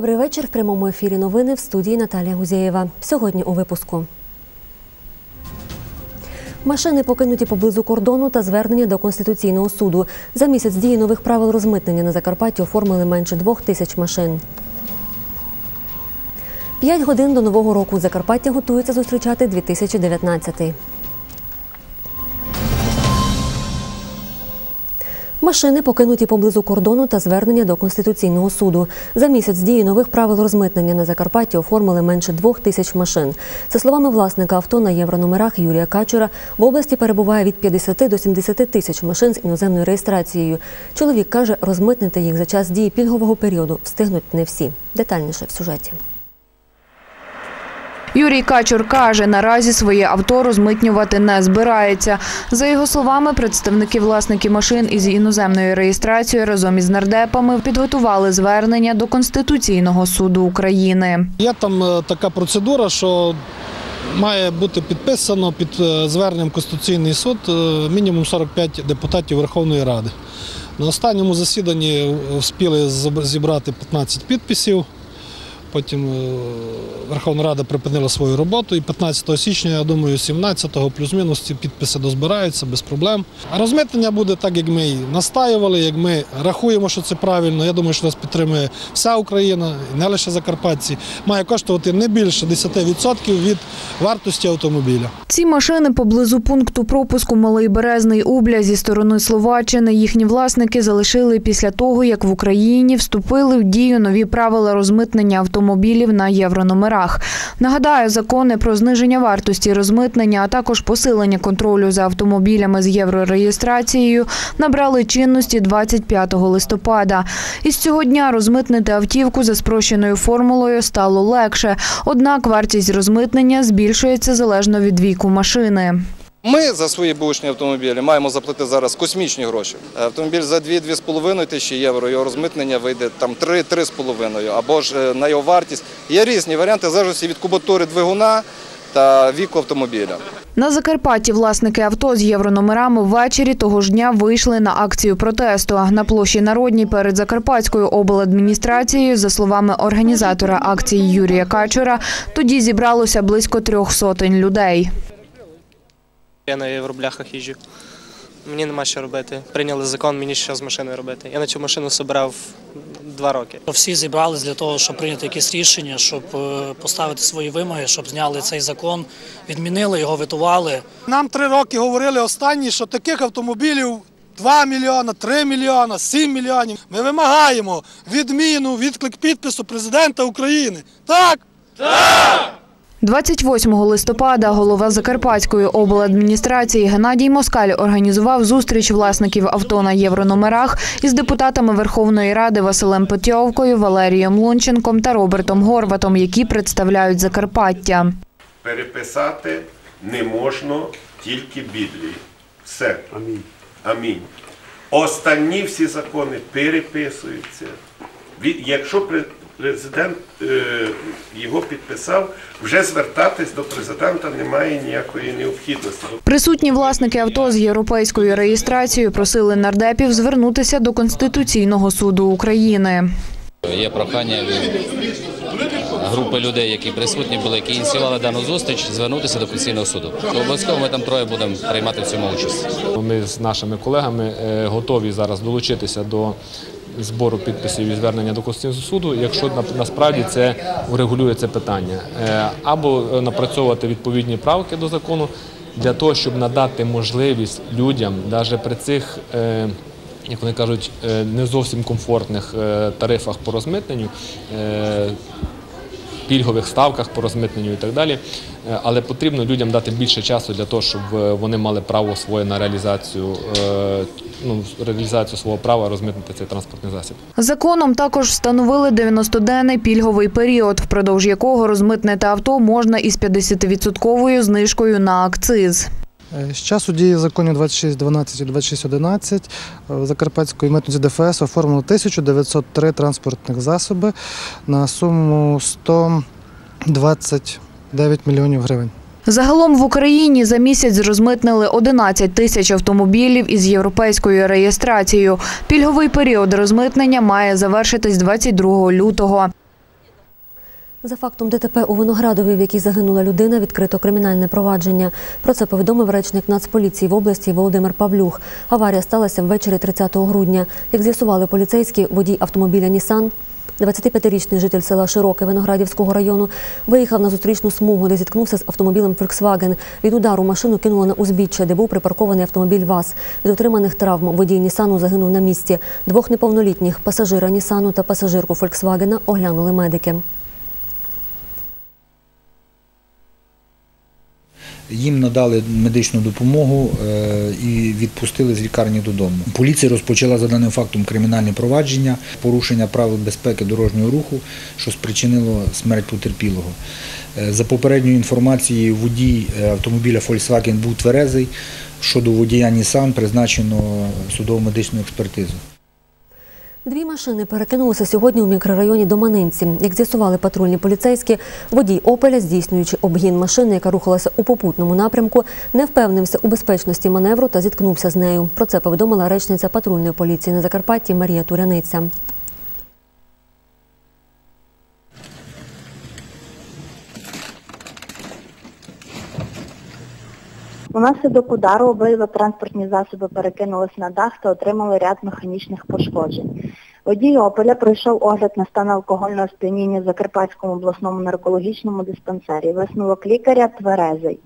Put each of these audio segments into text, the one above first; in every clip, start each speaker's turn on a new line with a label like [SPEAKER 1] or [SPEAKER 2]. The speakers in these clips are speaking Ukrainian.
[SPEAKER 1] Добрий вечір. В прямому ефірі новини в студії Наталія Гузєєва. Сьогодні у випуску. Машини покинуті поблизу кордону та звернення до Конституційного суду. За місяць дії нових правил розмитнення на Закарпатті оформили менше двох тисяч машин. П'ять годин до нового року Закарпаття готується зустрічати 2019. Машини покинуті поблизу кордону та звернення до Конституційного суду. За місяць дії нових правил розмитнення на Закарпатті оформили менше двох тисяч машин. За словами власника авто на єврономерах Юрія Качура, в області перебуває від 50 до 70 тисяч машин з іноземною реєстрацією. Чоловік каже, розмитнити їх за час дії пільгового періоду встигнуть не всі. Детальніше в сюжеті.
[SPEAKER 2] Юрій Качур каже, наразі своє авто розмитнювати не збирається. За його словами, представники власників машин із іноземною реєстрацією разом із нардепами підготували звернення до Конституційного суду України.
[SPEAKER 3] Є там е, така процедура, що має бути підписано під е, зверненням Конституційний суд е, мінімум 45 депутатів Верховної Ради. На останньому засіданні встигли зібрати 15 підписів. Потім е, Верховна Рада припинила свою роботу і 15 січня, я думаю, 17-го плюс-мінус ці підписи дозбираються без проблем. А розмитнення буде так, як ми настаювали, як ми рахуємо, що це правильно. Я думаю, що нас підтримує вся Україна, не лише Закарпатці. Має коштувати не більше 10% від вартості автомобіля.
[SPEAKER 2] Ці машини поблизу пункту пропуску Малий Березний Убля зі сторони Словаччини їхні власники залишили після того, як в Україні вступили в дію нові правила розмитнення автомобілів на єврономерах. Нагадаю, закони про зниження вартості розмитнення, а також посилення контролю за автомобілями з єврореєстрацією набрали чинності 25 листопада. Із цього дня розмитнити автівку за спрощеною формулою стало легше. Однак вартість розмитнення збільшується залежно від віку машини.
[SPEAKER 4] Ми за свої бушні автомобілі маємо заплатити зараз космічні гроші. Автомобіль за 2-2,5 тисячі євро, його розмитнення вийде там 3-3,5 або ж е, на його вартість. Є різні варіанти залежності від кубатури двигуна та віку автомобіля.
[SPEAKER 2] На Закарпатті власники авто з єврономерами ввечері того ж дня вийшли на акцію протесту. На площі Народній перед Закарпатською обладміністрацією, за словами організатора акції Юрія Качура, тоді зібралося близько трьох сотень людей.
[SPEAKER 5] Я на євробляхах їжджу. Мені нема що робити. Прийняли закон, мені що з машиною робити. Я на цю машину собирав два роки.
[SPEAKER 6] Всі зібрались для того, щоб прийняти якесь рішення, щоб е, поставити свої вимоги, щоб зняли цей закон, відмінили його, витували.
[SPEAKER 3] Нам три роки говорили останні, що таких автомобілів 2 мільйона, 3 мільйона, 7 мільйонів. Ми вимагаємо відміну, відклик підпису президента України. Так!
[SPEAKER 2] 28 листопада голова Закарпатської обладміністрації Геннадій Москаль організував зустріч власників авто на єврономерах із депутатами Верховної Ради Василем Петьовкою, Валерієм Лунченком та Робертом Горватом, які представляють Закарпаття.
[SPEAKER 7] переписати не можна тільки Біблії. Все. Амінь. Амінь. Останні всі закони переписуються. Якщо президент е, його підписав, вже звертатись до президента немає ніякої необхідності.
[SPEAKER 2] Присутні власники авто з європейською реєстрацією просили нардепів звернутися до Конституційного суду України.
[SPEAKER 8] Є прохання від групи людей, які присутні були, які ініціювали дану зустріч, звернутися до Конституційного суду. Обов'язково ми там троє будемо приймати в цьому участь.
[SPEAKER 9] Ми з нашими колегами е, готові зараз долучитися до збору підписів і звернення до Конституційного суду, якщо на- насправді це врегулює це питання, Е, або е, напрацьовувати відповідні правки до закону для того, щоб надати можливість людям, навіть при цих. е, Як вони кажуть, не зовсім комфортних тарифах по розмитненню, пільгових ставках по розмитненню і так далі. Але потрібно людям дати більше часу для того, щоб вони мали право своє на реалізацію, ну, реалізацію свого права розмитнити цей транспортний засіб.
[SPEAKER 2] Законом також встановили 90-денний пільговий період, впродовж якого розмитнити авто можна із 50-відсотковою знижкою на акциз.
[SPEAKER 10] Е, З часу дії законів 2612 і 2611 в Закарпатської митниці ДФС оформлено 1903 транспортних засоби на суму 129 мільйонів гривень.
[SPEAKER 2] Загалом в Україні за місяць розмитнили 11 тисяч автомобілів із європейською реєстрацією. Пільговий період розмитнення має завершитись 22 лютого.
[SPEAKER 1] За фактом ДТП у Виноградові, в якій загинула людина, відкрито кримінальне провадження. Про це повідомив речник Нацполіції в області Володимир Павлюх. Аварія сталася ввечері 30 грудня. Як з'ясували поліцейські, водій автомобіля Нісан. 25-річний житель села Широке Виноградівського району виїхав на зустрічну смугу, де зіткнувся з автомобілем Volkswagen. Від удару машину кинуло на узбіччя, де був припаркований автомобіль ВАЗ. Від отриманих травм водій Нісану загинув на місці. Двох неповнолітніх пасажира Нісану та пасажирку Volkswagen оглянули медики.
[SPEAKER 11] Їм надали медичну допомогу е, і відпустили з лікарні додому. Поліція розпочала за даним фактом кримінальне провадження, порушення правил безпеки дорожнього руху, що спричинило смерть потерпілого. Е, За попередньою інформацією, водій е, автомобіля Volkswagen був тверезий. Щодо водія Nissan призначено судово-медичну експертизу.
[SPEAKER 1] Дві машини перекинулися сьогодні у мікрорайоні Доманинці. Як з'ясували патрульні поліцейські, водій «Опеля», здійснюючи обгін машини, яка рухалася у попутному напрямку, не впевнився у безпечності маневру та зіткнувся з нею. Про це повідомила речниця патрульної поліції на Закарпатті Марія Туряниця.
[SPEAKER 12] Унаслідок удару обидва транспортні засоби перекинулись на дах та отримали ряд механічних пошкоджень. Водій «Опеля» пройшов огляд на стан алкогольного сп'яніння в Закарпатському обласному наркологічному диспансері. Висновок лікаря тверезий.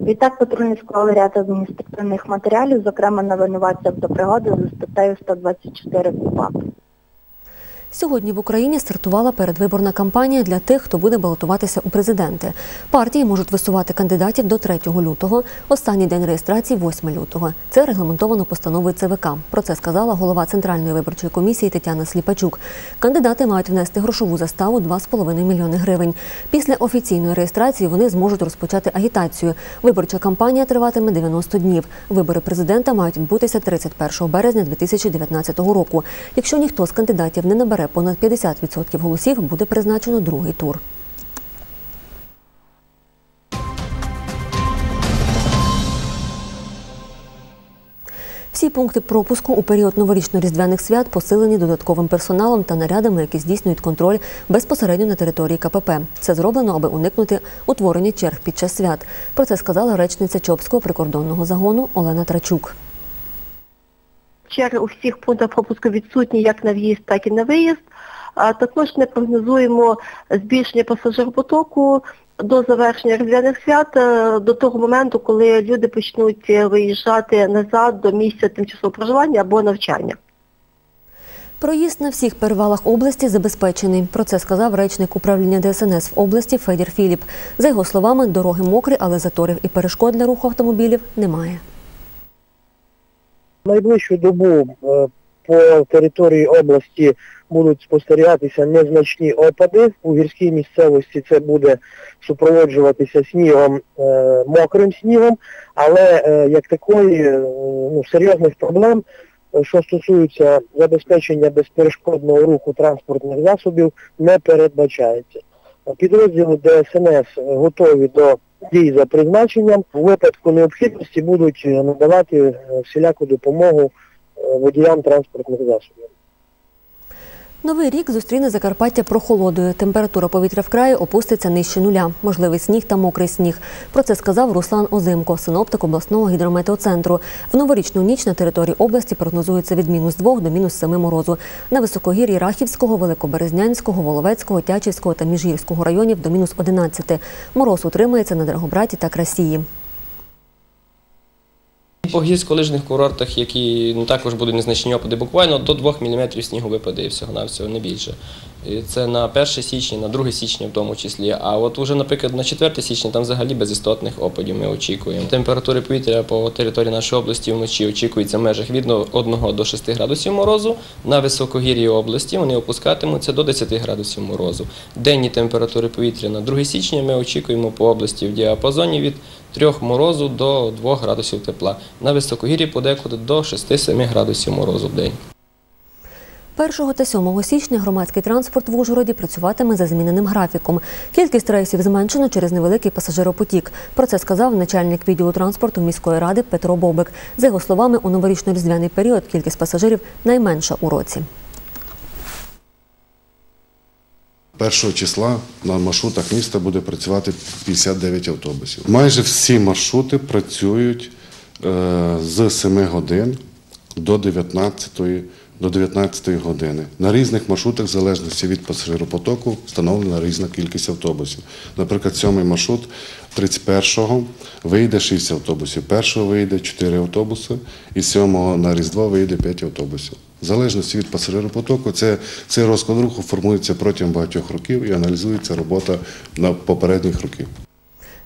[SPEAKER 12] Відтак патрульні склали ряд адміністративних матеріалів, зокрема на винуватця автопригоди за статтею 124 КУПАП.
[SPEAKER 1] Сьогодні в Україні стартувала передвиборна кампанія для тих, хто буде балотуватися у президенти. Партії можуть висувати кандидатів до 3 лютого. Останній день реєстрації 8 лютого. Це регламентовано постановою ЦВК. Про це сказала голова Центральної виборчої комісії Тетяна Сліпачук. Кандидати мають внести грошову заставу 2,5 мільйони гривень. Після офіційної реєстрації вони зможуть розпочати агітацію. Виборча кампанія триватиме 90 днів. Вибори президента мають відбутися 31 березня 2019 року. Якщо ніхто з кандидатів не набере понад 50% голосів, буде призначено другий тур. Всі пункти пропуску у період новорічно-різдвяних свят посилені додатковим персоналом та нарядами, які здійснюють контроль безпосередньо на території КПП. Це зроблено, аби уникнути утворення черг під час свят. Про це сказала речниця Чопського прикордонного загону Олена Трачук.
[SPEAKER 13] Черги у всіх пунктах пропуску відсутні як на в'їзд, так і на виїзд. Також не прогнозуємо збільшення пасажиропотоку до завершення різдвяних свят, е, до того моменту, коли люди почнуть е, виїжджати назад до місця тимчасового проживання або навчання.
[SPEAKER 1] Проїзд на всіх перевалах області забезпечений. Про це сказав речник управління ДСНС в області Федір Філіп. За його словами, дороги мокрі, але заторів і перешкод для руху автомобілів немає.
[SPEAKER 14] Найближчу добу е, по території області будуть спостерігатися незначні опади. У гірській місцевості це буде супроводжуватися снігом, е, мокрим снігом, але е, як такої ну, серйозних проблем, що стосуються забезпечення безперешкодного руху транспортних засобів, не передбачається. Підрозділи ДСНС готові до дій за призначенням. в випадку необхідності будуть е, надавати е, всіляку допомогу е, водіям транспортних засобів.
[SPEAKER 1] Новий рік зустріне Закарпаття прохолодою. Температура повітря в краї опуститься нижче нуля. Можливий сніг та мокрий сніг. Про це сказав Руслан Озимко, синоптик обласного гідрометеоцентру. В новорічну ніч на території області прогнозується від мінус 2 до мінус 7 морозу. На високогір'ї Рахівського, Великоберезнянського, Воловецького, Тячівського та Міжгірського районів до мінус 11. Мороз утримається на Драгобраті та Красії.
[SPEAKER 15] По гірськолижних курортах, які ну, також будуть незначні опади, буквально до 2 мм снігу випаде і всього-навсього, не більше. І Це на 1 січня, на 2 січня в тому числі. А от уже, наприклад, на 4 січня там взагалі без істотних опадів ми очікуємо. Температури повітря по території нашої області вночі очікується в межах від 1 до 6 градусів морозу. На високогір'ї області вони опускатимуться до 10 градусів морозу. Денні температури повітря на 2 січня ми очікуємо по області в діапазоні від 3 морозу до 2 градусів тепла. На високогір'ї подекуди до 6-7 градусів морозу в день.
[SPEAKER 1] 1 та 7 січня громадський транспорт в Ужгороді працюватиме за зміненим графіком. Кількість рейсів зменшено через невеликий пасажиропотік. Про це сказав начальник відділу транспорту міської ради Петро Бобик. За його словами, у новорічно-різдвяний період кількість пасажирів найменша у році.
[SPEAKER 16] 1 числа на маршрутах міста буде працювати 59 автобусів. Майже всі маршрути працюють е, з 7 годин до 19 до 19 години. На різних маршрутах, в залежності від пасажиропотоку, встановлена різна кількість автобусів. Наприклад, сьомий маршрут 31-го вийде 6 автобусів, першого вийде 4 автобуси, і 7-го на Різдво вийде 5 автобусів. В залежності від пасажиропотоку, це, цей розклад руху формується протягом багатьох років і аналізується робота на попередніх років.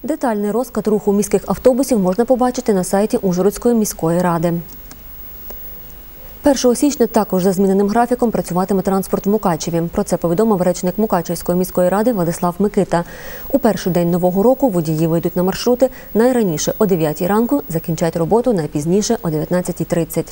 [SPEAKER 1] Детальний розклад руху міських автобусів можна побачити на сайті Ужгородської міської ради. 1 січня також за зміненим графіком працюватиме транспорт в Мукачеві. Про це повідомив речник Мукачевської міської ради Владислав Микита. У перший день нового року водії вийдуть на маршрути найраніше о 9 ранку, закінчать роботу найпізніше о 19.30.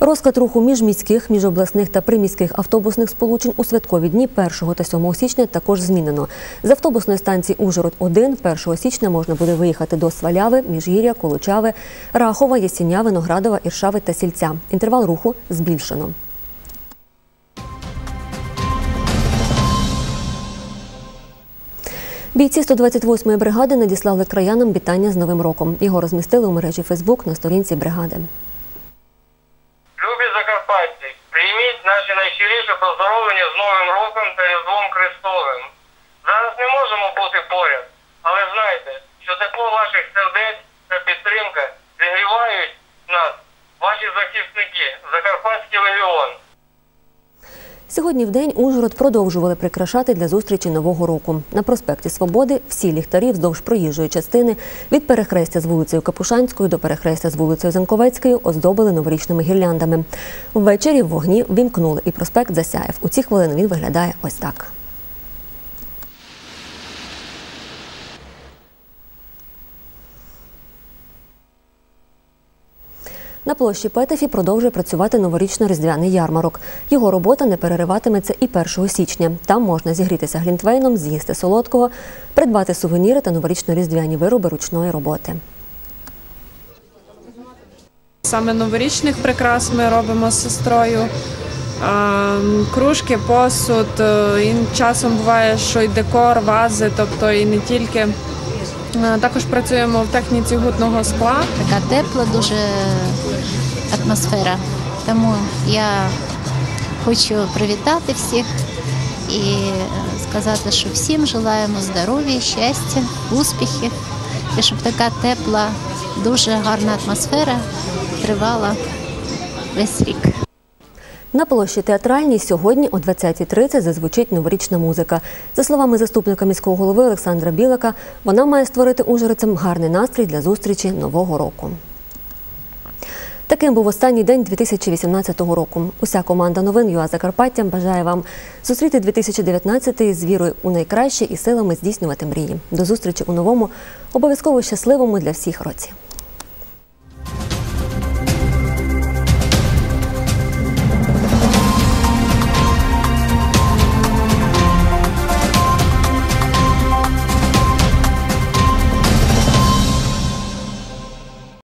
[SPEAKER 1] Розклад руху міжміських, міжобласних та приміських автобусних сполучень у святкові дні 1 та 7 січня також змінено. З автобусної станції Ужгород-1 1 січня можна буде виїхати до Сваляви, Міжгір'я, Колучави, Рахова, Єсіня, Виноградова, Іршави та Сільця. Інтервал руху збільшено. Бійці 128-ї бригади надіслали краянам вітання з Новим роком. Його розмістили у мережі Фейсбук на сторінці бригади.
[SPEAKER 17] Наші найщиріші поздоровлення з Новим роком та Різдвом Христовим.
[SPEAKER 1] Сьогодні в день Ужгород продовжували прикрашати для зустрічі Нового року. На проспекті Свободи всі ліхтарі вздовж проїжджої частини від перехрестя з вулицею Капушанською до перехрестя з вулицею Занковецькою оздобили новорічними гірляндами. Ввечері вогні вімкнули і проспект засяяв. У ці хвилини він виглядає ось так. На площі Петефі продовжує працювати новорічно-різдвяний ярмарок. Його робота не перериватиметься і 1 січня. Там можна зігрітися глінтвейном, з'їсти солодкого, придбати сувеніри та новорічно-різдвяні вироби ручної роботи.
[SPEAKER 18] Саме новорічних прикрас ми робимо з сестрою. Кружки, посуд, е, і часом буває, що й декор, вази, тобто і не тільки. Е, Також працюємо в техніці гутного скла.
[SPEAKER 19] Така тепла дуже атмосфера. Тому я хочу привітати всіх і сказати, що всім желаємо здоров'я, щастя, успіхів, і щоб така тепла, дуже гарна атмосфера тривала весь рік.
[SPEAKER 1] На площі театральній сьогодні о 20.30 зазвучить новорічна музика. За словами заступника міського голови Олександра Білака, вона має створити ужгородцям гарний настрій для зустрічі Нового року. Таким був останній день 2018 року. Уся команда новин ЮА Закарпаття бажає вам зустріти 2019 з вірою у найкраще і силами здійснювати мрії. До зустрічі у новому, обов'язково щасливому для всіх році.